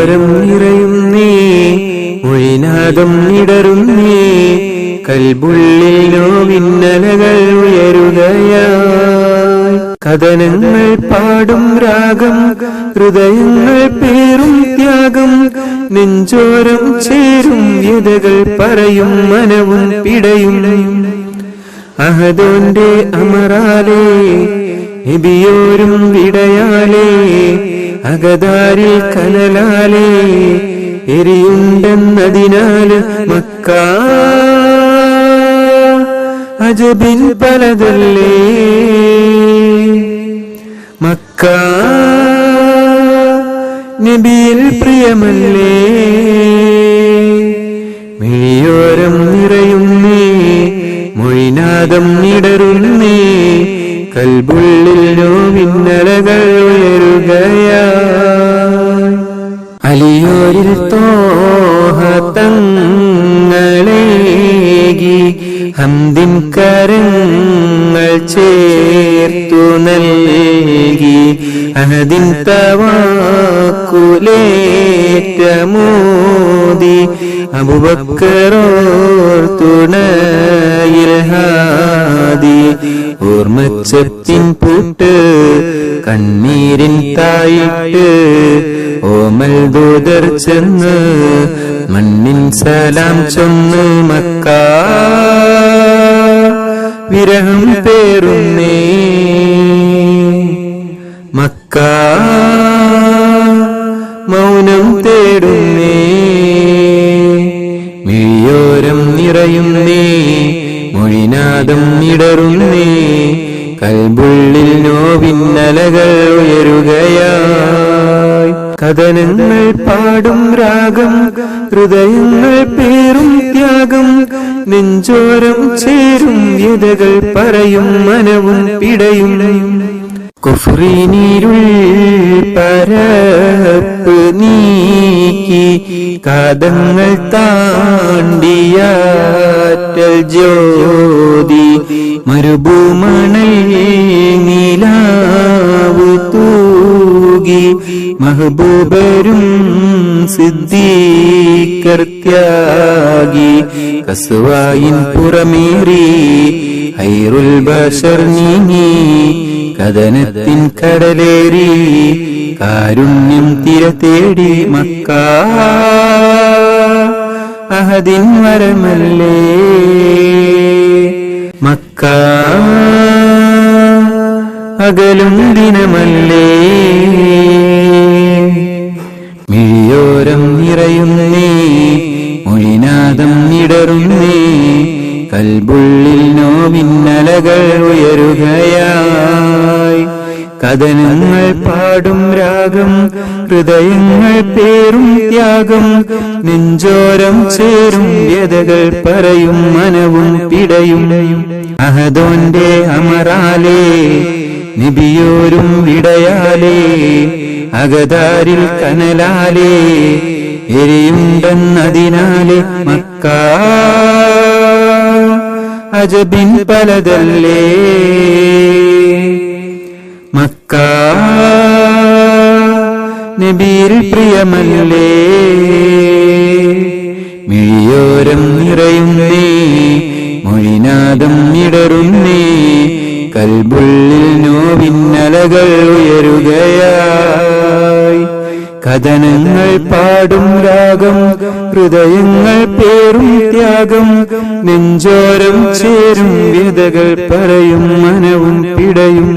മിഴിയോരം നിറയുന്നേ മൊഴിനാദം ഇടറുന്നേ കൽബുള്ളിൽ നോവിന്നലകൾ ഉയരുകയാ കഥനങ്ങൾ പാടും രാഗം ഹൃദയങ്ങൾ പേറും ത്യാഗം നെഞ്ചോരം ചേരും വ്യതകൾ പറയും മനവും പിടയും. അഹദോന്റെ അമറാലേ നബിയോരും വിടയാലേ അകതാരിൽ കനലാലേ എരിയുണ്ടെന്നതിനാൽ മക്ക അജബിൻ പലതല്ലേ? മക്ക നബിയിൽ പ്രിയമല്ലേ? മിഴിയോരം നിറയുന്നേ മൊഴിനാദം നിടരുന്നേ കൽബുള്ളിൽ നോവിന്നലകൾ അലിയോരിൽ തോഹത്തങ്ങളേകി ഹന്തിൻ കരങ്ങൾ ചേർത്തു നൽകി അഹദിൻ തവാക്കുലേറ്റമോദി അബുബക്കറോർ തുണയിൽ ഹാദി ഓർമ്മച്ചത്തിൻ പൂട്ട് കണ്ണീരിൻ തായിട്ട് ഓമൽ ദൂതർ ചെന്ന് മണ്ണിൻ സലാം ചൊന്ന് മക്ക. വിരഹം പേറുന്നേ. മക്ക. മൗനം തേടുന്നേ. മിഴിയോരം നിറയുന്നേ. മൊഴിനാദം ഇടറുന്നേ. കൽബുള്ളിൽ നോവിന്നലകൾ ഉയരുകയായി. കഥനങ്ങൾ പാടും രാഗം ഹൃദയങ്ങൾ പേറും ത്യാഗം നെഞ്ചോരം ചേരും വ്യതകൾ പറയും മനവും പിടയും. കുഫ്രീനീരുൾ പരപ്പ് നീക്കി കഥങ്ങൾ താണ്ടിയാറ്റൽ ജ്യോതി. മരുഭൂമണൽ മഹബൂബരും സിദ്ധീകർത്യാഗി കസുവായിൻ പുറമേറി ഹൈറുൽ ബഷർ നീങ്ങി. കഥനത്തിൻ കടലേറി കാരുണ്യം തിര തേടി മക്ക. അഹദിൻ വരമല്ലേ? മക്ക. അകലും ദിനമല്ലേ? കൽബുള്ളിൽ നോവിന്നലകൾ ഉയരുകയായി. കഥനങ്ങൾ പാടും രാഗം ഹൃദയങ്ങൾ പേരും ത്യാഗം നെഞ്ചോരം ചേരും വ്യതകൾ പറയും മനവും പിടയും. അഹദോന്റെ അമറാലേ നിബിയോരും വിടയാലേ അകതാരിൽ കനലാലേ എരിയുണ്ടെന്നതിനാലേ മക്ക അജബിൻ പലതല്ലേ? മക്ക നബീർ പ്രിയമല്ലേ? മിഴിയോരം നിറയുന്നേ മൊഴിനാദം ഇടറുന്നേ കൽബുള്ളിൽ നോവിന്നലകൾ കഥനങ്ങൾ പാടും രാഗം ഹൃദയങ്ങൾ പേറും ത്യാഗം നെഞ്ചോരം ചേരും വിതകൾ പറയും മനവും പിടയും.